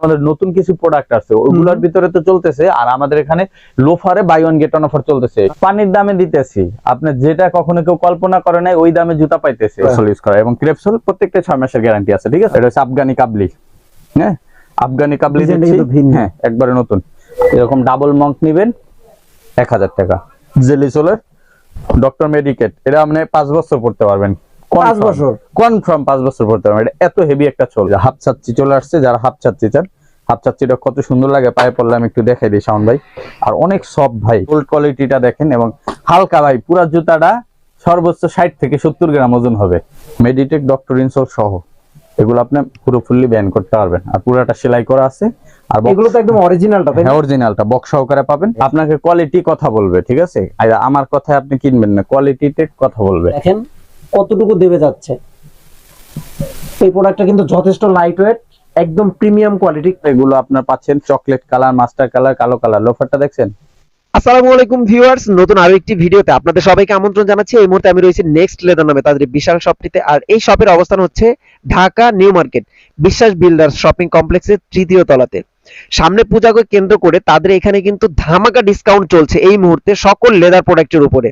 আমাদের নতুন কিছু প্রোডাক্ট আছে ওগুলোর ভিতরে তো চলতেছে আর আমাদের এখানে লোফারে buy one get one offer চলতেছে। পানির দামে দিতেছি আপনি যেটা কখনো কেউ কল্পনা করে নাই ওই দামে জুতা পাইতেছে। ইউজ করা এবং ক্রেপসোল প্রত্যেকটা ছয় মাসের গ্যারান্টি আছে ঠিক আছে? এটা হচ্ছে আফগানি কাবলি হ্যাঁ? আফগানি কাবলি। হ্যাঁ একবারে নতুন। এরকম ডাবল মঙ্ক নিবেন এক হাজার টাকা। জেলি সোলের ডক্টর মেডিকেট এটা আপনি পাঁচ বছর পড়তে পারবেন। পাঁচ বছর? কনফার্ম পাঁচ বছর পড়তে পারবেন এটা এত হেভি একটা চোল হাফ চাচ্ছি চলে আসছে যারা হাফ চাচ্ছি চান হাফ কত সুন্দর লাগে পায়ে পড়লে আমি একটু দেখাই দিই শাওন ভাই। আর অনেক সফট ভাই। গোল্ড কোয়ালিটিটা দেখেন এবং হালকা ভাই পুরা জুতাটা সর্বোচ্চ ষাট থেকে সত্তর গ্রাম ওজন হবে। মেডিটেক ডক্টর ইনসোল সহ। এগুলো আপনি পুরোফুলি ব্যান করতে পারবেন। আর পুরাটা সেলাই করা আছে। আর এগুলো তো একদম অরিজিনালটা তাই হ্যাঁ অরিজিনালটা বক্স সহকারে পাবেন। আপনাকে কোয়ালিটি কথা বলবে ঠিক আছে? আমার কথায় আপনি কিনবেন না। কোয়ালিটিতে কথা বলবে। দেখেন কতটুকু দেবে যাচ্ছে। এই প্রোডাক্টটা কিন্তু যথেষ্ট লাইট ওয়েট একদম প্রিমিয়াম কোয়ালিটি এগুলো আপনার পাচ্ছেন চকলেট কালার মাস্টার কালার কালো কালার লোফারটা দেখছেন? আসসালামু আলাইকুম ভিউয়ার্স নতুন আরও একটি ভিডিওতে আপনাদের সবাইকে আমন্ত্রণ জানাচ্ছি। এই মুহূর্তে আমি রয়েছি নেক্সট লেদার নামে তাদের বিশাল শপটিতে আর এই শপের অবস্থান হচ্ছে Dhaka new market Biswas builders shopping কমপ্লেক্সের তৃতীয় তলাতে। সামনে পূজাকে কেন্দ্র করে তাদের এখানে কিন্তু ধামাকা ডিসকাউন্ট চলছে এই মুহূর্তে সকল লেদার প্রোডাক্টের উপরে।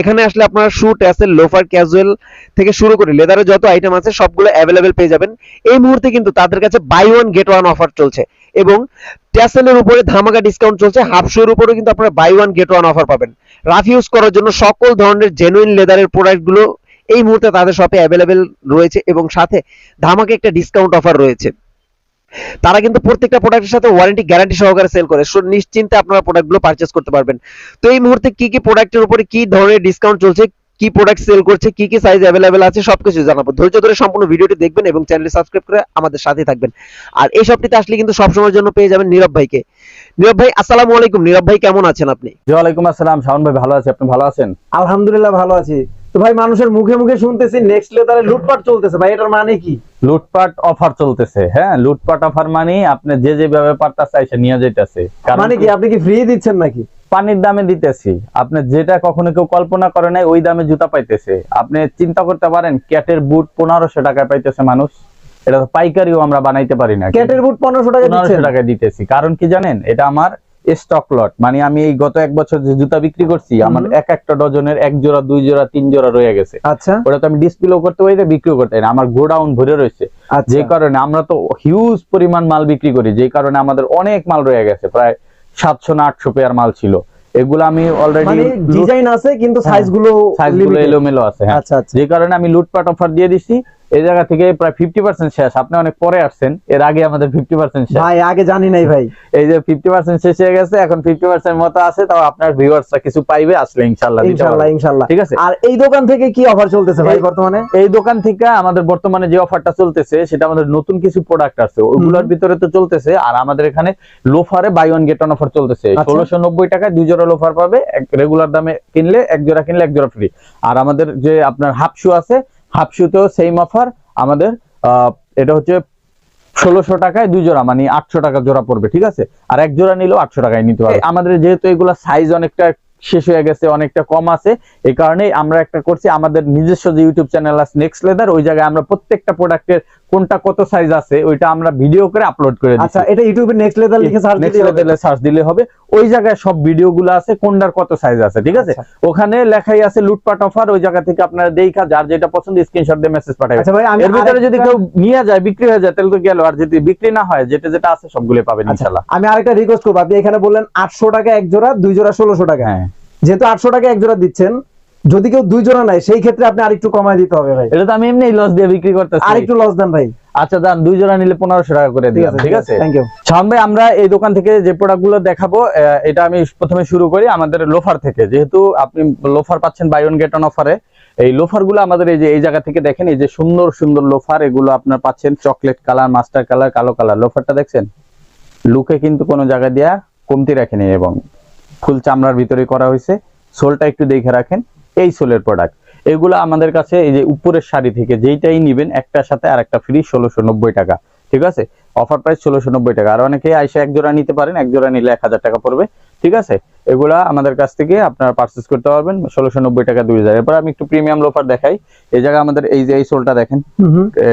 এখানে আসলে আপনারা শু ট্যাসেল লোফার ক্যাজুয়াল থেকে শুরু করে লেদারের যত আইটেম আছে, সবগুলো অ্যাভেলেবেল পেয়ে যাবেন। এই মুহূর্তে কিন্তু তাদের কাছে buy one get one offer চলছে এবং ট্যাসেলের উপরে ধামাকা ডিসকাউন্ট চলছে হাফ শোর উপরেও কিন্তু আপনারা buy one get one offer পাবেন। রাফ ইউজ করার জন্য সকল ধরনের জেনুইন লেদারের প্রোডাক্টগুলো এই মুহূর্তে তাদের শপে অ্যাভেলেবেল রয়েছে এবং সাথে ধামাকে একটা ডিসকাউন্ট অফার রয়েছে। তারা কিন্তু প্রত্যেকটা প্রোডাক্টের সাথে ওয়ারেন্টি গ্যারান্টি সহকারে সেল করে। সো নিশ্চিন্তে আপনারা প্রোডাক্টগুলো পারচেস করতে পারবেন। তো এই মুহূর্তে কি কি প্রোডাক্টের উপরে কি ধরনের ডিসকাউন্ট চলছে কি প্রোডাক্ট সেল করছে কি কি সাইজ অ্যাভেলেবেল আছে সবকিছু জানাব। ধৈর্য ধরে সম্পূর্ণ ভিডিওটি দেখবেন এবং চ্যানেলটি সাবস্ক্রাইব করে আমাদের সাথে থাকবেন। আর এই শপটিতে আসলে কিন্তু সবসময়ের জন্য পেয়ে যাবেন নীরব ভাইকে। নীরব ভাই আসসালামু আলাইকুম। নীরব ভাই কেমন আছেন আপনি? ওয়ালাইকুম আসসালাম। শাওন ভাই ভালো আছি? আপনি ভালো আছেন? আলহামদুলিল্লাহ ভালো আছি। তো ভাই মানুষের মুখে মুখে শুনতেছি নেক্সট লেদারে লুটপাট চলতেছে। ভাই এটার মানে কি? লুটপাট অফার চলতেছে হ্যাঁ? লুটপাট অফার মানে আপনি যে যেভাবে পারতাছে এসে নিয়ে যেতেছে মানে কি আপনি কি ফ্রি দিচ্ছেন নাকি? পানির দামে দিতেছি। আপনি যেটা কখনো কেউ কল্পনা করে নাই ওই দামে জুতা পাইতেছে। আপনি চিন্তা করতে পারেন ক্যাটের বুট পনেরোশো টাকায় পাইতেছে মানুষ। এটা তো পাইকারিও আমরা বানাইতে পারি না ক্যাটের বুট পনেরোশো টাকা পনেরোশো টাকায় দিতেছি। কারণ কি জানেন এটা আমার স্টক লট মানে আমি এই গত এক বছর যে জুতা বিক্রি করছি আমার এক একটা ডজনের এক জোড়া দুই জোড়া তিন জোড়া রয়ে গেছে। আচ্ছা। ওটা তো আমি ডিসপ্লেও করতে পারি না বিক্রিও করতে পারি না। আমার গোডাউন ভরে রয়েছে। আচ্ছা। যে কারণে আমরা তো হিউজ পরিমাণ মাল বিক্রি করি যে কারণে আমাদের অনেক মাল রয়ে গেছে। প্রায় সাতশো না আটশো পেয়ার মাল ছিল। এগুলো আমি মানে অলরেডি ডিজাইন আছে কিন্তু সাইজগুলো সাইজগুলো। এলোমেলো আছে হ্যাঁ। আচ্ছা আচ্ছা। যে কারণে আমি লুটপাট অফার দিয়ে দিছি। এই জায়গা থেকে প্রায় ফিফটি পার্সেন্ট শেষ। আপনি অনেক পরে আসছেন। এর আগে আমাদের ফিফটি পার্সেন্ট শেষ। ভাই আগে জানি নাই ভাই। এই যে ফিফটি পার্সেন্ট শেষ হয়ে গেছে এখন ফিফটি পার্সেন্ট মতো আছে তাও আপনার ভিউয়ার্সরা কিছু পাইবে আসলে ইনশাল্লাহ ইনশাল্লাহ ইনশাল্লাহ ঠিক আছে? আর এই দোকান থেকে কি অফার চলতেছে ভাই বর্তমানে? এই দোকান থেকে আমাদের বর্তমানে যে অফারটা চলতেছে সেটা আমাদের নতুন কিছু প্রোডাক্ট আছে। ওগুলোর ভিতরে তো চলতেছে আর আমাদের এখানে লোফারে buy one get one offer চলতেছে। আচ্ছা। ষোলোশো নব্বই টাকায় দুই জোড়া লোফার পাবে রেগুলার দামে কিনলে এক জোড়া কিনলে এক জোড়া ফ্রি আর আমাদের যে আপনার হাফ শু আছে হাফ শুতেও সেম অফার আমাদের এটা হচ্ছে ষোলোশো টাকায় দুই জোড়া মানে আটশো টাকা জোড়া পড়বে, ঠিক আছে? আর এক জোড়া নিলেও আটশো টাকায় নিতে হবে আমাদের যেহেতু এগুলো সাইজ অনেকটা শেষ হয়ে গেছে, অনেকটা কম আছে, এই কারণে আমরা একটা করছি। আমাদের নিজস্ব যে ইউটিউব চ্যানেল আছে নেক্সট লেদার ওই জায়গায় আমরা প্রত্যেকটা প্রোডাক্টের কোনটা কত সাইজ আছে ওইটা আমরা ভিডিও করে আপলোড করে আচ্ছা এটা ইউটিউবে নেক্সট লেদার লিখে সার্চ দিলে। লেভেলে সার্চ দিলে হবে। ওই জায়গায় সব ভিডিও গুলো আছে কোনটার কত সাইজ আছে ঠিক আছে? আচ্ছা। ওখানে লেখাই আছে লুটপাট অফার ওই জায়গা থেকে আপনারা দেখা যার যেটা পছন্দ স্ক্রিনশট দিয়ে মেসেজ পাঠাবেন। আচ্ছা ভাই আমি এর ভিতরে যদি কেউ নিয়ে যায় বিক্রি হয়ে যায় তাহলে তো গেল। আর যদি বিক্রি না হয় যেটা যেটা আছে সবগুলো পাবেন আচ্ছা, ইনশাল্লাহ। আমি আরেকটা রিকোয়েস্ট করব। আপনি এখানে বললেন আটশো টাকা এক জোড়া দুই জোড়া ষোলোশো টাকা। হ্যাঁ। যেহেতু আটশো টাকা এক জোড়া দিচ্ছেন যদি কেউ দুই জোড়া নেয় সেই ক্ষেত্রে আপনি আরেকটু কমায় দিতে হবে ভাই। এটা তো আমি এমনি লস দিয়ে বিক্রি করতেছি। আরেকটু লস দেন ভাই। আচ্ছা দান দুই জোড়া নিলে পনেরোশো টাকা করে দিলাম ঠিক আছে থ্যাংক ইউ শাওন ভাই আমরা এই দোকান থেকে যে প্রোডাক্টগুলো দেখাবো এটা আমি প্রথমে শুরু করি আমাদের লোফার থেকে। যেহেতু আপনি লোফার পাচ্ছেন বাই ওয়ান গেট অন অফারে এই লোফারগুলো আমাদের এই যে এই জায়গা থেকে দেখেন এই যে সুন্দর সুন্দর লোফার এগুলো আপনার পাচ্ছেন চকলেট কালার মাস্টার কালার কালো কালার লোফারটা দেখছেন? লুকে কিন্তু কোনো জায়গা দিয়া কমতি রাখেনি এবং ফুল চামড়ার ভিতরে করা হয়েছে। সোলটা একটু দেখে রাখেন। এই সোলের প্রোডাক্ট এগুলো আমাদের কাছে এই যে উপরের শাড়ি থেকে যেইটাই নিবেন, একটার সাথে আর একটা ফ্রি ষোলোশো টাকা। ঠিক আছে? অফার প্রাইস ষোলোশো নব্বই টাকা। আর অনেকে আইসা এক জোড়া নিতে পারেন এক জোড়া নিলে এক হাজার টাকা পড়বে। ঠিক আছে? এগুলা আমাদের কাছ থেকে আপনারা পারচেস করতে পারবেন। ষোলোশো নব্বই টাকা দুই হাজার। এরপর আমি একটু প্রিমিয়াম লোফার দেখাই। এই জায়গায় আমাদের এই যে এই সোলটা দেখেন।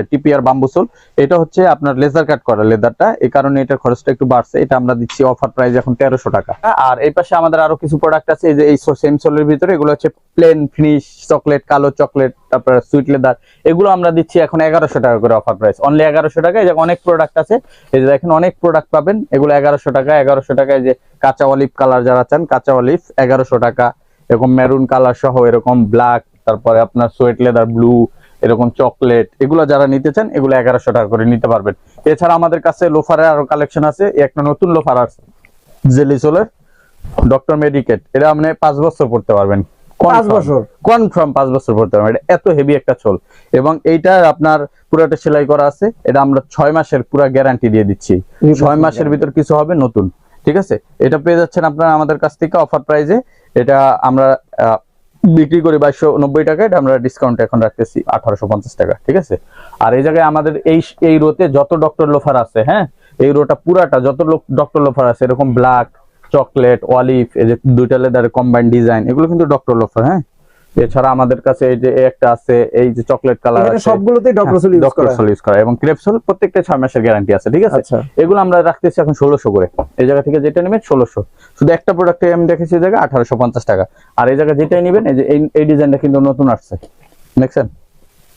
TPR bamboo sole. এটা হচ্ছে আপনার লেজার কাট করা লেদারটা এই কারণে এটার খরচটা একটু বাড়ছে। এটা আমরা দিচ্ছি অফার প্রাইস এখন তেরোশো টাকা। আর এই পাশে আমাদের আরও কিছু প্রোডাক্ট আছে। এই যে এই সেম সোলের ভিতরে এগুলো হচ্ছে প্লেন ফিনিশ চকলেট কালো চকলেট তারপর সুইট লেদার এগুলো আমরা দিচ্ছি এখন এগারোশো টাকা করে অফার প্রাইস অনলি এগারোশো টাকা। এই অনেক প্রোডাক্ট আছে। এই যে দেখেন অনেক প্রোডাক্ট পাবেন। এগুলো এগারোশো টাকা, এগারোশো টাকায় যে কাঁচা অলিভ কালার যারা চান, কাঁচা অলিভ এগারোশো টাকা। এরকম মেরুন কালার সহ এরকম ব্ল্যাক তারপরে আপনার সোয়েট লেদার ব্লু এরকম চকলেট এগুলো যারা নিতে চান, এগুলো এগারোশো টাকা করে নিতে পারবেন। এছাড়া আমাদের কাছে লোফারের আরও কালেকশন আছে। একটা নতুন লোফার আছে জেলিসোলের ডক্টর মেডিকেট এটা আপনি পাঁচ বছর পড়তে পারবেন। পাঁচ বছর? কনফার্ম পাঁচ বছর পড়তে পারবেন এটা এত হেভি একটা চোল। এবং এইটা আপনার পুরোটা সেলাই করা আছে। এটা আমরা ছয় মাসের পুরো গ্যারান্টি দিয়ে দিচ্ছি। ছয় মাসের ভিতর কিছু হবে নতুন। ঠিক আছে? এটা পেয়ে যাচ্ছেন আপনারা আমাদের কাছ থেকে অফার প্রাইজে এটা আমরা বিক্রি করি বাইশশো নব্বই টাকা। এটা আমরা ডিসকাউন্ট এখন রাখতেছি আঠারোশো পঞ্চাশ টাকা। ঠিক আছে? আর এই জায়গায় আমাদের এই এই রোতে যত ডক্টর লোফার আছে হ্যাঁ? এই রোটা পুরাটা যত ডক্টর লোফার আছে এরকম ব্ল্যাক চকলেট অলিভ এই যে দুইটা লেদার কম্বাইন ডিজাইন এগুলো কিন্তু ডক্টর লোফার হ্যাঁ? এছাড়া আমাদের কাছে এই যে একটা আছে এই যে চকলেট কালার আছে। সবগুলোতেই ডক্টর সোল ইউজ ডক্টর করা। সোল ইউজ করা। এবং ক্রেপসোল প্রত্যেকটা ছয় মাসের গ্যারান্টি আছে ঠিক আছে? আচ্ছা। এগুলো আমরা রাখতেছি এখন ষোলোশো করে। এই জায়গা থেকে যেটা নেবেন ষোলোশো। শুধু একটা প্রোডাক্টে আমি দেখেছি এই আঠারোশো পঞ্চাশ টাকা। আর এই জায়গায় যেটাই নেবেন এই যে এই- ডিজাইনটা কিন্তু নতুন আসছে। দেখছেন?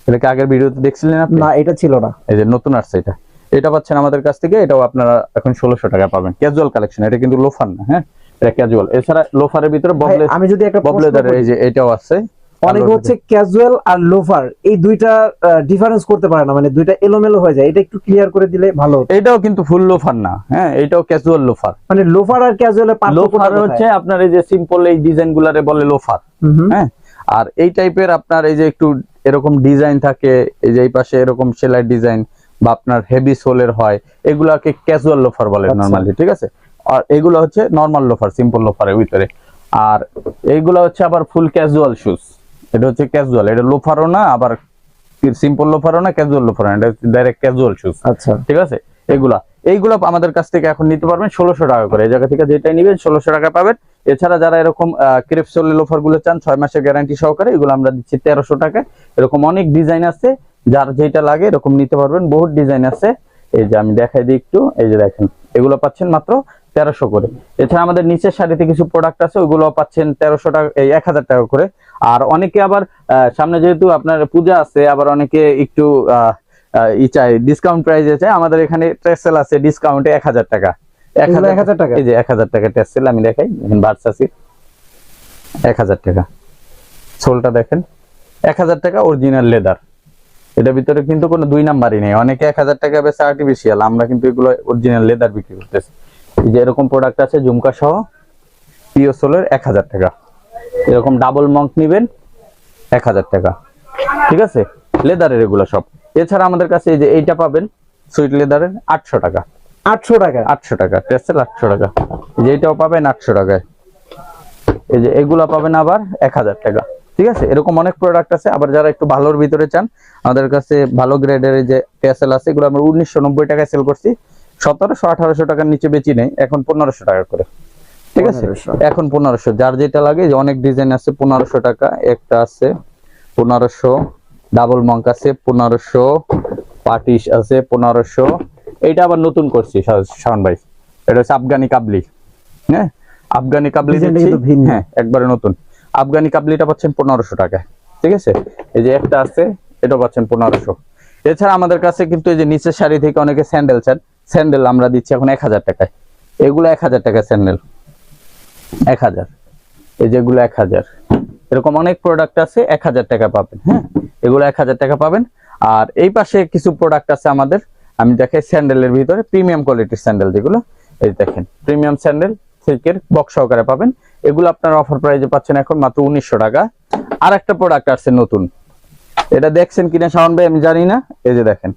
এটাকে আগের ভিডিওতে দেখছিলেন আপনি? না এটা ছিল না। এই যে নতুন আসছে এটা। এটা পাচ্ছেন আমাদের কাছ থেকে এটাও আপনারা এখন ষোলোশো টাকা পাবেন। ক্যাজুয়াল কালেকশন এটা কিন্তু লোফার না হ্যাঁ? এটা ক্যাজুয়াল এছাড়া লোফারের ভিতরে আমি যদি একটা ববলেদারের এই যে এটাও আছে। অনেক হচ্ছে ক্যাজুয়াল আর লোফার এই দুইটা ডিফারেন্স করতে পারে না মানে দুইটা এলোমেলো হয়ে যায়। এটা একটু ক্লিয়ার করে দিলে ভালো এটাও কিন্তু ফুল লোফার না হ্যাঁ? এটাও ক্যাজুয়াল লোফার। মানে লোফার আর লোফার হচ্ছে আপনার এই যে সিম্পল এই ডিজাইন গুলারে বলে লোফার হ্যাঁ? আর এই টাইপের আপনার এই যে একটু এরকম ডিজাইন থাকে এই যে এই পাশে এরকম সেলাই ডিজাইন বা আপনার হেভি সোলের হয় এগুলাকে ক্যাজুয়াল লোফার বলে আচ্ছা। নরমালি ঠিক আছে? আর এগুলো হচ্ছে নর্মাল লোফার সিম্পল লোফারের ভিতরে। আর এইগুলো হচ্ছে আবার ফুল ক্যাজুয়াল শুজ এটা হচ্ছে ক্যাজুয়াল এটা লোফারও না আবার সিম্পল লোফারও না ক্যাজুয়াল লোফারও না এটা ডাইরেক্ট ক্যাজুয়াল শুজ আচ্ছা। ঠিক আছে? এগুলা। এইগুলা আমাদের কাছ থেকে এখন নিতে পারবেন ষোলোশো টাকা করে। এই জায়গা থেকে যেটাই নিবেন ষোলোশো টাকা পাবেন। এছাড়া যারা এরকম ক্রেপসোল লোফারগুলো চান ছয় মাসের গ্যারান্টি সহকারে এগুলো আমরা দিচ্ছি তেরোশো টাকা। এরকম অনেক ডিজাইন আছে। যার যেটা লাগে এরকম নিতে পারবেন। বহুত ডিজাইন আছে। এই যে আমি দেখাই দিই একটু। এই যে দেখেন এগুলো পাচ্ছেন মাত্র তেরোশো করে। এছাড়া আমাদের নিচের শাড়িতে কিছু প্রোডাক্ট আছে ওইগুলো পাচ্ছেন তেরোশো টাকা এই এক হাজার টাকা করে। আর অনেকে আবার সামনে যেহেতু আপনার পূজা আছে আবার অনেকে একটু ই চাই ডিসকাউন্ট প্রাইসে চাই আমাদের এখানে ট্রেসেল আছে ডিসকাউন্টে এক হাজার টাকা। এক হাজার 1000 টাকা? এই যে এক হাজার টাকা ট্রেসেল আমি দেখাই। এক হাজার টাকা। সোলটা দেখেন। এক হাজার টাকা অরিজিনাল লেদার এটার ভিতরে কিন্তু কোনো দুই নাম্বারই নেই। অনেকে এক হাজার টাকা বেশি আর্টিফিশিয়াল আমরা কিন্তু এগুলো অরিজিনাল লেদার বিক্রি করতেছি। এই যে এরকম প্রোডাক্ট আছে জুমকা সহ পিও সোলের এক হাজার টাকা। এরকম ডাবল মঙ্ক নেবেন এক হাজার টাকা। ঠিক আছে? লেদারের এগুলো সব। এছাড়া আমাদের কাছে এই যে এইটা পাবেন সুইট লেদারের আটশো টাকা। আটশো টাকা। আটশো টাকা টেস্টেল আটশো টাকা। এই যে এইটাও পাবেন আটশো টাকায়। এই যে এগুলা পাবেন আবার এক হাজার টাকা। ঠিক আছে? এরকম অনেক প্রোডাক্ট আছে আবার যারা একটু ভালোর ভিতরে চান আমাদের কাছে ভালো গ্রেডের যে টেসেল আছে এগুলো আমরা উনিশশো নব্বই টাকায় সেল করছি। সতেরোশো আঠারোশো টাকার নিচে বেচি নেই এখন পনেরোশো টাকা করে। ঠিক আছে? এখন পনেরোশো। যার যেটা লাগে যে অনেক ডিজাইন আছে পনেরোশো টাকা একটা আছে পনেরোশো ডাবল মঙ্ক আছে পনেরোশো পাটিশ আছে পনেরোশো। এইটা আবার নতুন করছি শাওন ভাই। এটা হচ্ছে আফগানি কাবলি। হ্যাঁ? আফগানি কাবলি। হ্যাঁ একবারে নতুন। আফগানি কাবলিটা পাচ্ছেন পনেরোশো টাকা ঠিক আছে? এই যে একটা আছে, এটা পাচ্ছেন পনেরোশো। এছাড়া আমাদের কাছে কিন্তু এই যে নিচের শাড়ি থেকে অনেকে স্যান্ডেল চান, স্যান্ডেল আমরা দিচ্ছি এখন এক হাজার টাকায়। এগুলো এক হাজার টাকা স্যান্ডেল। এক হাজার। এই যেগুলো এক হাজার। এরকম অনেক প্রোডাক্ট আছে, এক হাজার টাকা পাবেন হ্যাঁ? এগুলো এক হাজার টাকা পাবেন। আর এই পাশে কিছু প্রোডাক্ট আছে আমাদের, আমি দেখাই স্যান্ডেলের ভিতরে প্রিমিয়াম কোয়ালিটির স্যান্ডেল যেগুলো, এই দেখেন প্রিমিয়াম স্যান্ডেল সিল্কের বক্স সহকারে পাবেন। এগুলো আপনার অফার প্রাইজে পাচ্ছেন এখন মাত্র উনিশশো টাকা। আর একটা প্রোডাক্ট আসছে নতুন। এটা দেখছেন কিনা শাওন ভাই আমি জানি না। এই যে দেখেন।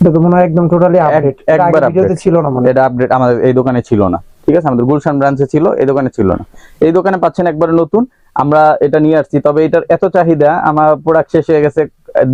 এটা তো মনে হয় একদম টোটালি আপডেট একবার ভিডিওতে ছিল না মানে এটা আপডেট আমাদের এই দোকানে ছিল না। ঠিক আছে? আমাদের গুলশান ব্রাঞ্চে ছিল এই দোকানে ছিল না। এই দোকানে পাচ্ছেন একবারে নতুন। আমরা এটা নিয়ে আসছি। তবে এটার এত চাহিদা আমার প্রোডাক্ট শেষ হয়ে গেছে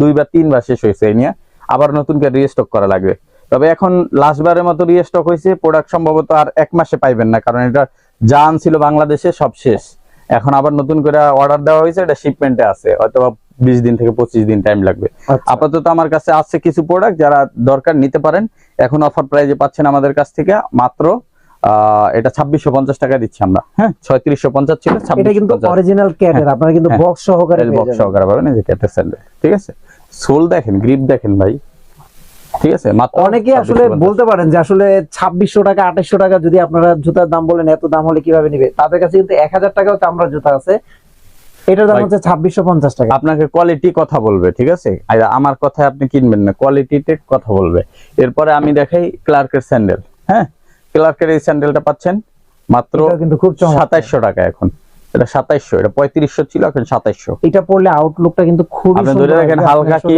দুই বা তিনবার শেষ হয়েছে এই নিয়ে। আবার নতুন করে রিস্টক করা লাগবে। তবে এখন লাস্ট বারের মতো রিস্টক হয়েছে। প্রোডাক্ট সম্ভবত আর এক মাসে পাইবেন না কারণ এটা যা ছিল বাংলাদেশে সব শেষ। এখন আবার নতুন করে অর্ডার দেওয়া হয়েছে এটা শিপমেন্টে আছে। হয়তো বিশ দিন থেকে পঁচিশ দিন টাইম লাগবে। আচ্ছা। আপাতত আমার কাছে আছে কিছু প্রোডাক্ট যারা দরকার নিতে পারেন। এখন অফার প্রাইজে পাচ্ছেন আমাদের কাছ থেকে মাত্র আহ, এটা ছাব্বিশশো পঞ্চাশ টাকা দিচ্ছি আমরা। হ্যাঁ ছয়ত্রিশশো পঞ্চাশ ছিল এটা কিন্তু অরিজিনাল ক্যাটের আপনারা কিন্তু হ্যাঁ। বক্স সহকারে পেয়ে বক্স সহকারে পাবেন এই যে ক্যাটের স্যান্ডেল ঠিক আছে? সোল দেখেন গ্রিপ দেখেন ভাই। ঠিক আছে? মাত্র অনেকে আসলে বলতে পারেন যে আসলে ছাব্বিশশো টাকা আঠাশশো টাকা যদি আপনারা জুতার দাম বলেন এত দাম হলে কীভাবে নিবে? তাদের কাছে কিন্তু এক হাজার টাকাও চামড়া জুতা আছে। এটার দাম হচ্ছে ছাব্বিশশো পঞ্চাশ টাকা। আপনাকে কোয়ালিটি কথা বলবে ঠিক আছে? আমার কথায় আপনি কিনবেন না কোয়ালিটিতে কথা বলবে। এরপরে আমি দেখাই ক্লার্কের স্যান্ডেল হ্যাঁ? ক্লার্কের এই স্যান্ডেলটা পাচ্ছেন মাত্র কিন্তু খুব সাতাইশশো টাকা এখন। এটা সাতাইশশো এটা পঁয়ত্রিশশো ছিল এখন সাতাইশশো। এটা পড়লে আউটলুকটা কিন্তু খুবই আপনি ধরে দেখেন হালকা কি?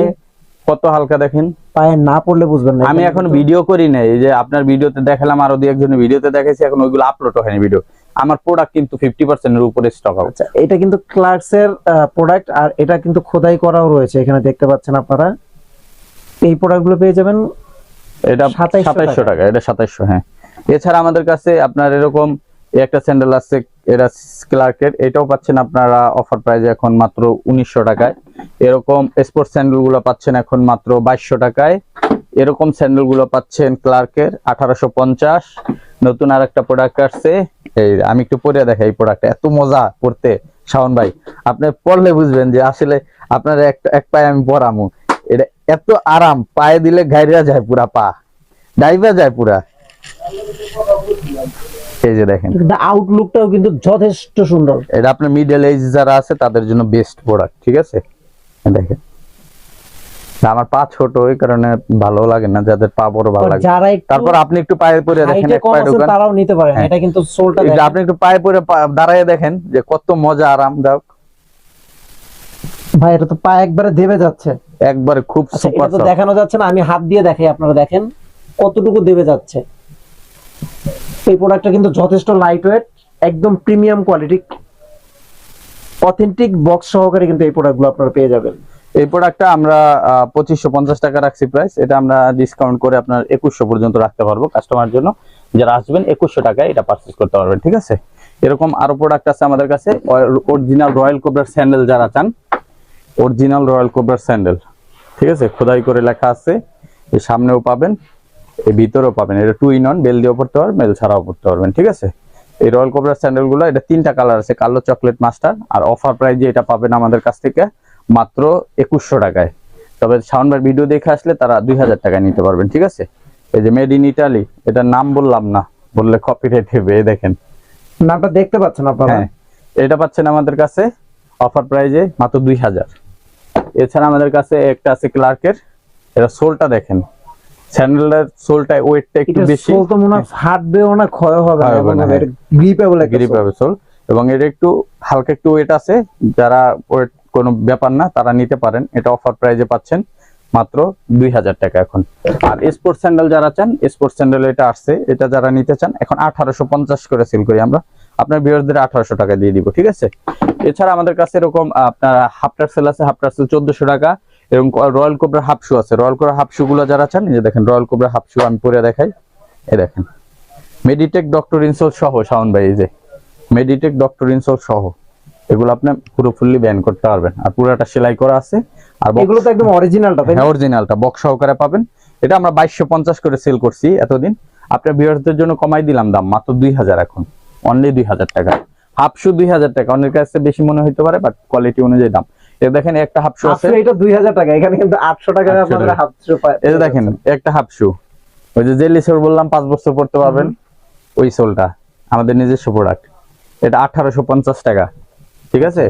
কত হালকা দেখেন? পায়ে না পড়লে বুঝবেন না। আমি এখন ভিডিও করি নাই এই যে আপনার ভিডিওতে দেখালাম আরও দুই একজনের ভিডিওতে দেখাইছি এখন ওইগুলো আপলোড হয়নি ভিডিও আমার প্রোডাক্ট কিন্তু ফিফটি পার্সেন্টের উপরে স্টক আচ্ছা এটা কিন্তু ক্লার্কস এর প্রোডাক্ট আর এটা কিন্তু খোদাই করাও রয়েছে এখানে দেখতে পাচ্ছেন আপনারা। এই প্রোডাক্টগুলো পেয়ে যাবেন এটা 2700 সাতাইশশো টাকা এটা সাতাইশশো হ্যাঁ। এছাড়া আমাদের কাছে আপনার এরকম একটা স্যান্ডেল আছে, এটা ক্লার্কের এটাও পাচ্ছেন আপনারা অফার প্রাইজে এখন মাত্র উনিশশো টাকায়। এরকম স্পোর্টস স্যান্ডেলগুলো পাচ্ছেন এখন মাত্র বাইশশো টাকায়। এরকম স্যান্ডেলগুলো পাচ্ছেন ক্লার্কের আঠারোশো পঞ্চাশ। নতুন আর একটা প্রোডাক্ট আসছে। এই আমি একটু পরে দেখাই এই প্রোডাক্ট এত মজা পড়তে শাওন ভাই। আপনি পড়লে বুঝবেন যে আসলে আপনার একটা এক পায়ে আমি পরামু। এটা এত আরাম, পায়ে দিলে গাইরা যায় পুরা পা। ডাইভা যায় পুরা। এই যে দেখেন। কিন্তু আউটলুকটাও কিন্তু যথেষ্ট সুন্দর। এটা আপনার মিডল এজ যারা আছে তাদের জন্য বেস্ট প্রোডাক্ট ঠিক আছে? দেখেন। আমার পা ছোট ওই কারণে ভালো লাগে না যাদের পা বড় ভালো লাগে। তারপর আপনি একটু পায়ে পরে দেখেন এক পায়ে ঢোকান। তারাও নিতে পারেন হ্যাঁ। এটা কিন্তু সোলটা এই আপনি একটু পায়ে পরে দাঁড়ায় দেখেন যে কত মজা আরামদায়ক ভাই এটা তো পা একবারে দেবে যাচ্ছে। একবারে খুব আচ্ছা সুপার তো দেখানো যাচ্ছে না আমি হাত দিয়ে দেখাই আপনারা দেখেন কতটুকু দেবে যাচ্ছে। এই প্রোডাক্টটা কিন্তু যথেষ্ট লাইট ওয়েট একদম প্রিমিয়াম কোয়ালিটি অথেন্টিক বক্স সহকারে কিন্তু এই প্রোডাক্টগুলো আপনারা পেয়ে যাবেন। এই প্রোডাক্টটা আমরা পঁচিশশো পঞ্চাশ টাকা রাখছি প্রাইস এটা আমরা ডিসকাউন্ট করে আপনার একুশশো পর্যন্ত রাখতে পারব কাস্টমার জন্য। যারা আসবেন একুশশো টাকায় এটা পারচেস করতে পারবেন, ঠিক আছে? এরকম আরও প্রোডাক্ট আছে আমাদের কাছে অরিজিনাল রয়্যাল কোবরার স্যান্ডেল যারা চান অরিজিনাল রয়্যাল কোবরার স্যান্ডেল ঠিক আছে? খোদাই করে লেখা আছে সামনেও পাবেন। এই ভিতরেও পাবেন। এটা টু ইন অন বেল দিয়েও পড়তে পারবেন বেল ছাড়াও পড়তে পারবেন ঠিক আছে? এই রয়্যাল কোবরার স্যান্ডেলগুলো এটা তিনটা কালার আছে কালো চকলেট মাস্টার আর অফার প্রাইজে এটা পাবেন আমাদের কাছ থেকে মাত্র একুশশো টাকায়। তবে সাউন্ডবার ভিডিও দেখে আসলে তারা দুই হাজার টাকায় নিতে পারবেন ঠিক আছে? এই যে মেড ইন ইটালি এটার নাম বললাম না বললে কপিরাইট হবে দেখেন। নামটা দেখতে পাচ্ছেন আপনারা? হ্যাঁ এটা পাচ্ছেন আমাদের কাছে অফার প্রাইজে মাত্র দুই হাজার। এছাড়া আমাদের কাছে একটা আছে ক্লার্কের এটা সোলটা দেখেন। স্যান্ডেলের সোলটা ওয়েটটা একটু বেশি। সোল তো মনে হয় ফাটবেও না ক্ষয় হবে না, হ্যাঁ। গ্রিপেবল গ্রিপ হবে সোল। এবং এটা একটু হালকা একটু ওয়েট আছে যারা ওয়েট কোনো ব্যাপার না তারা নিতে পারেন। এটা অফার প্রাইজে পাচ্ছেন মাত্র দুই হাজার টাকা এখন। আর স্পোর্টস স্যান্ডেল যারা চান স্পোর্টস স্যান্ডেল এটা আসছে। এটা যারা নিতে চান এখন আঠারোশো পঞ্চাশ করে সেল করি আমরা। আপনার বিয়ারদের আঠারোশো টাকা দিয়ে দিব ঠিক আছে? এছাড়া আমাদের কাছে এরকম আপনার হাফ টার্সেল আছে হাফ টার্সেল চোদ্দশো টাকা। এবং রয়্যাল কোবরা হাফ শু আছে। রয়্যাল কোবরা হাফ শু গুলো যারা চান যে দেখেন রয়্যাল কোবরা হাফ শু আমি পরে দেখাই। এই দেখেন মেডিটেক ডক্টর ইনসোল সহ শাওন ভাই এই যে। মেডিটেক ডক্টর ইনসোল সহ এগুলো আপনি পুরো ফুললি ব্যান করতে পারবেন। আর পুরোটা সেলাই করা আছে। আর এগুলো তো একদম অরিজিনালটা তাই না? হ্যাঁ অরিজিনালটা বক্স সহকারে পাবেন। এটা আমরা বাইশশো পঞ্চাশ করে সেল করছি এতদিন। আপনার ভিউয়ারদের জন্য কমাই দিলাম দাম মাত্র দুই হাজার এখন। অনলি দুই হাজার টাকা। হাফ শু দুই হাজার টাকা। অনেক কাছে বেশি মনে হইতে পারে বাট কোয়ালিটি অনুযায়ী দাম। দেখেন একটা হাফ শু আছে। এটা দুই হাজার টাকা এখানে কিন্তু আটশো টাকা আপনারা। হাফ শু পায় এই দেখেন একটা হাফ শু। ওই যে জেলি সোল বললাম পাঁচ বছর পড়তে পারবেন। ওই সোলটা আমাদের নিজস্ব প্রোডাক্ট এটা আঠারোশো পঞ্চাশ টাকা ঠিক আছে?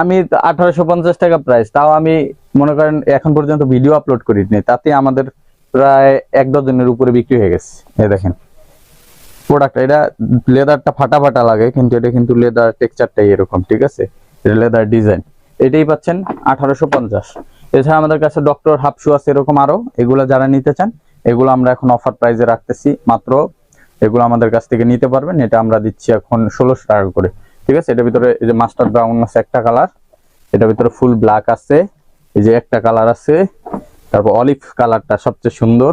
আমি আঠারোশো পঞ্চাশ টাকা প্রাইস তাও আমি মনে করেন এখন পর্যন্ত ভিডিও আপলোড করিনি তাতে আমাদের প্রায় এক ডজনের উপরে বিক্রি হয়ে গেছে। এই দেখেন প্রোডাক্ট এটা লেদারটা ফাটা ফাটা লাগে কিন্তু এটা কিন্তু লেদার টেক্সচারটাই এরকম ঠিক আছে? লেদার ডিজাইন এটাই পাচ্ছেন আঠারোশো পঞ্চাশ। এছাড়া আমাদের কাছে ডক্টর হাফশু আছে এরকম আরও, এগুলো যারা নিতে চান, এগুলো আমরা এখন অফার প্রাইসে রাখতেছি, মাত্র এগুলো আমাদের কাছ থেকে নিতে পারবেন, এটা আমরা দিচ্ছি এখন ষোলোশো টাকা করে। ঠিক আছে? এটার ভিতরে এই যে মাস্টার ব্রাউন আছে একটা কালার এটার ভিতরে ফুল ব্ল্যাক আছে, এই যে একটা কালার আছে, তারপর অলিভ কালারটা সবচেয়ে সুন্দর।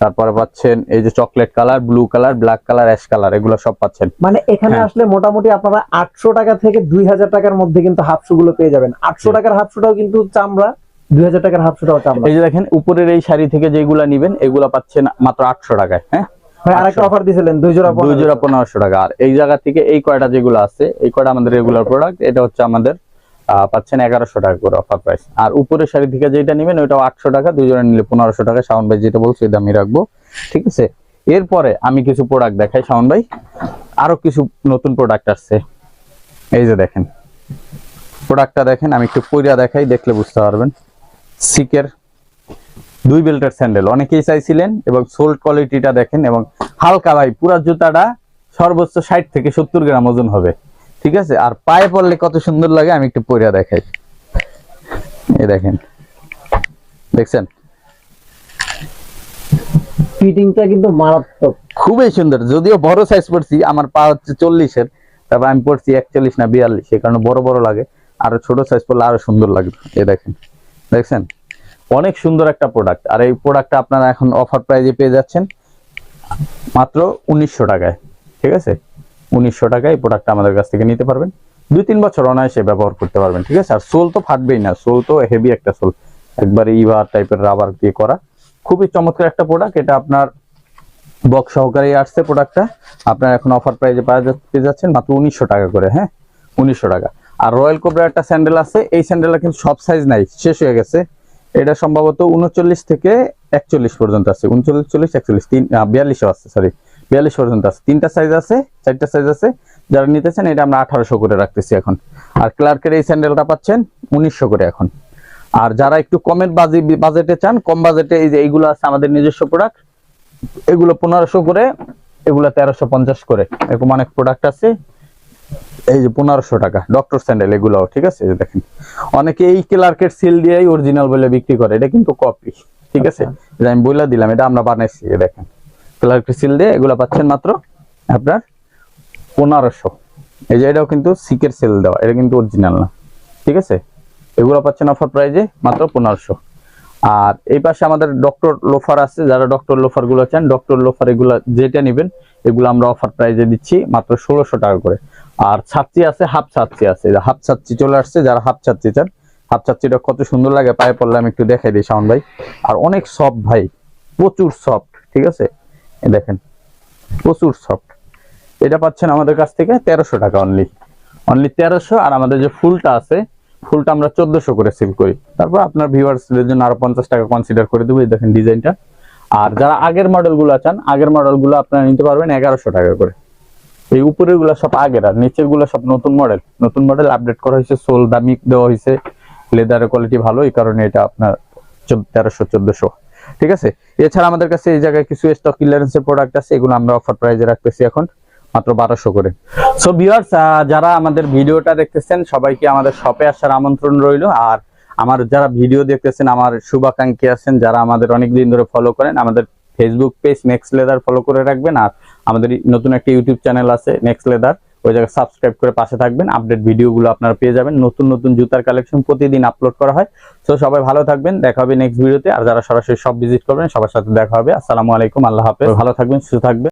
তারপরে পাচ্ছেন এই যে chocolate colour blue colour black colour ash colour এগুলো সব পাচ্ছেন। মানে এখানে হ্যাঁ। আসলে মোটামুটি আপনারা আটশো টাকা থেকে দুই হাজার টাকার মধ্যে কিন্তু হাফ শু গুলো পেয়ে যাবেন। আটশো টাকার হাফ শুটাও কিন্তু চামড়া দুই হাজার টাকার হাফ চামড়া। এই যে দেখেন উপরের এই শাড়ি থেকে যেগুলা নিবেন এগুলা পাচ্ছেন মাত্র আটশো টাকায় হ্যাঁ? ভাই আরেকটা অফার দিয়েছিলেন দুই জোড়া দুই জোড়া পনেরোশো টাকা। আর এই জায়গা থেকে এই কয়টা যেগুলো আছে এই কয়টা আমাদের রেগুলার প্রোডাক্ট এটা হচ্ছে আমাদের পাচ্ছেন এগারোশো টাকা করে অফার প্রাইস আর উপরের শাড়ি থেকে যেটা নেবেন, ওইটাও আটশো টাকা দুই জোড়া নিলে পনেরোশো টাকা। শাওন ভাই যেটা বলছে আমি রাখব। ঠিক আছে? এরপরে আমি কিছু প্রোডাক্ট দেখাই, শাওন ভাই। আরও কিছু নতুন প্রোডাক্ট আসছে। এই যে দেখেন। প্রোডাক্টটা দেখেন, আমি একটু পরিয়া দেখাই, দেখলে বুঝতে পারবেন। সিকের দুই বেল্টের স্যান্ডেল অনেকেই চাইছিলেন, এবং সোল্ড কোয়ালিটিটা দেখেন, এবং হালকা ভাই, পুরা জুতাটা সর্বোচ্চ ষাট থেকে সত্তর গ্রাম ওজন হবে। ঠিক আছে? আর পায়ে পড়লে কত সুন্দর লাগে আমি একটু পরিয়া দেখাই। এই দেখেন। দেখছেন? ফিটিংটা কিন্তু মারাত্মক। খুবই সুন্দর। যদিও বড় সাইজ পড়ছি আমার পা হচ্ছে চল্লিশের তারপর আমি পড়ছি একচল্লিশ না বিয়াল্লিশ সে কারণে বড় বড় লাগে। আরও ছোট সাইজ পড়লে আরও সুন্দর লাগবে এই দেখেন। দেখছেন? অনেক সুন্দর একটা প্রোডাক্ট আর এই প্রোডাক্টটা আপনারা এখন অফার প্রাইজে পেয়ে যাচ্ছেন মাত্র উনিশশো টাকায়। ঠিক আছে? উনিশশো টাকায় এই প্রোডাক্টটা আমাদের কাছ থেকে নিতে পারবেন। দুই তিন বছর অনায়াসে ব্যবহার করতে পারবেন, ঠিক আছে? আর সোল তো ফাটবেই না, সোল তো হেভি একটা সোল। একবারে ইভার টাইপের রাবার দিয়ে করা। খুবই চমৎকার একটা প্রোডাক্ট এটা আপনার বক্স সহকারে আসছে প্রোডাক্টটা আপনার এখন অফার প্রাইজে পেয়ে যাচ্ছেন মাত্র উনিশশো টাকা করে হ্যাঁ? উনিশশো টাকা। আর রয়্যাল কোবরা একটা স্যান্ডেল আছে, এই স্যান্ডেলটা কিন্তু সব সাইজ নাই, শেষ হয়ে গেছে। এটা সম্ভবত উনচল্লিশ থেকে একচল্লিশ পর্যন্ত আছে উনচল্লিশ চল্লিশ, একচল্লিশ, তিন বিয়াল্লিশও আছে সরি বিয়াল্লিশ পর্যন্ত আছে। তিনটা সাইজ আছে চারটা সাইজ আছে। যারা নিতেছেন এটা আমরা আঠারোশো করে রাখতেছি এখন। আর ক্লার্কের এই স্যান্ডেলটা পাচ্ছেন উনিশশো করে এখন। আর যারা একটু কমের বাজেটে চান কম বাজেটে এই যে এইগুলো আছে আমাদের নিজস্ব প্রোডাক্ট এগুলো পনেরোশো করে এগুলো তেরোশো পঞ্চাশ করে। এরকম অনেক প্রোডাক্ট আছে। এই যে পনেরোশো টাকা ডক্টর স্যান্ডেল এগুলাও ঠিক আছে? দেখেন। অনেকে এই ক্লার্কের সিল দিয়েই অরিজিনাল বলে বিক্রি করে। এটা কিন্তু কপি ঠিক আছে? এটা আমি বইলা দিলাম এটা আমরা বানাইছি দেখেন। ক্লার্কের সিল দিয়ে এগুলো পাচ্ছেন মাত্র আপনার পনেরোশো। এই যে এটাও কিন্তু সিকের সেল দেওয়া, এটা কিন্তু অরিজিনাল না। ঠিক আছে? এগুলো পাচ্ছেন অফার প্রাইজে মাত্র পনেরোশো। আর এই পাশে আমাদের ডক্টর লোফার আছে, যারা ডক্টর লোফারগুলো চান ডক্টর লোফার এগুলো যেটা নেবেন, এগুলো আমরা অফার প্রাইজে দিচ্ছি মাত্র ষোলোশো টাকা করে। আর ছাত্রী আছে, হাফ ছাত্রী আছে। হাফ ছাত্রী চলে আসছে, যারা হাফ ছাত্রী চান, হাফ ছাত্রীটা কত সুন্দর লাগে, পায়ে পড়লে আমি একটু দেখাই দিই, শাওন ভাই। আর অনেক সফট ভাই, প্রচুর সফট ঠিক আছে? দেখেন, প্রচুর সফট এটা পাচ্ছেন আমাদের কাছ থেকে তেরোশো টাকা অনলি অনলি তেরোশো, আর আমাদের যে ফুলটা আছে, ফুলটা আমরা চোদ্দশো করে সেল করি। তারপর আপনার ভিউয়ার্সদের জন্য আরও পঞ্চাশ টাকা কনসিডার করে দেবো, এই দেখেন ডিজাইনটা আর যারা আগের মডেলগুলো চান, আগের মডেলগুলো আপনারা নিতে পারবেন এগারোশো টাকা করে। এই উপরেরগুলো সব আগের, আর নিচেরগুলো সব নতুন মডেল নতুন মডেল আপডেট করা হয়েছে সোল দামি দেওয়া হয়েছে। লেদারের কোয়ালিটি ভালো, এই কারণে এটা আপনার তেরোশো, চোদ্দশো। ঠিক আছে? এছাড়া আমাদের কাছে এই জায়গায় কিছু স্টক ক্লিয়ারেন্সের প্রোডাক্ট আছে, এগুলো আমরা অফার প্রাইজে রাখতেছি এখন মাত্র বারোশো করে। সো ভিউয়ার্স যারা আমাদের ভিডিওটা দেখতেছেন, সবাইকে আমাদের শপে আসার আমন্ত্রণ রইল। আর আমার যারা ভিডিও দেখতেছেন, আমার শুভাকাঙ্ক্ষী আছেন, যারা আমাদের অনেক দিন ধরে ফলো করেন, আমাদের Facebook page next leather follow করে রাখবেন। আর আমাদের নতুন একটা ইউটিউব চ্যানেল আছে নেক্সট লেদার ওই জায়গায় সাবস্ক্রাইব করে পাশে থাকবেন আপডেট ভিডিওগুলো আপনারা পেয়ে যাবেন। নতুন নতুন জুতার কালেকশন প্রতিদিন আপলোড করা হয়। তো সবাই ভালো থাকবেন, দেখা হবে নেক্সট ভিডিওতে আর যারা সরাসরি সব ভিজিট করবেন, সবার সাথে দেখা হবে। আসসালামু আলাইকুম, আল্লাহ হাফেজ। ভালো থাকবেন, সুস্থ থাকবেন।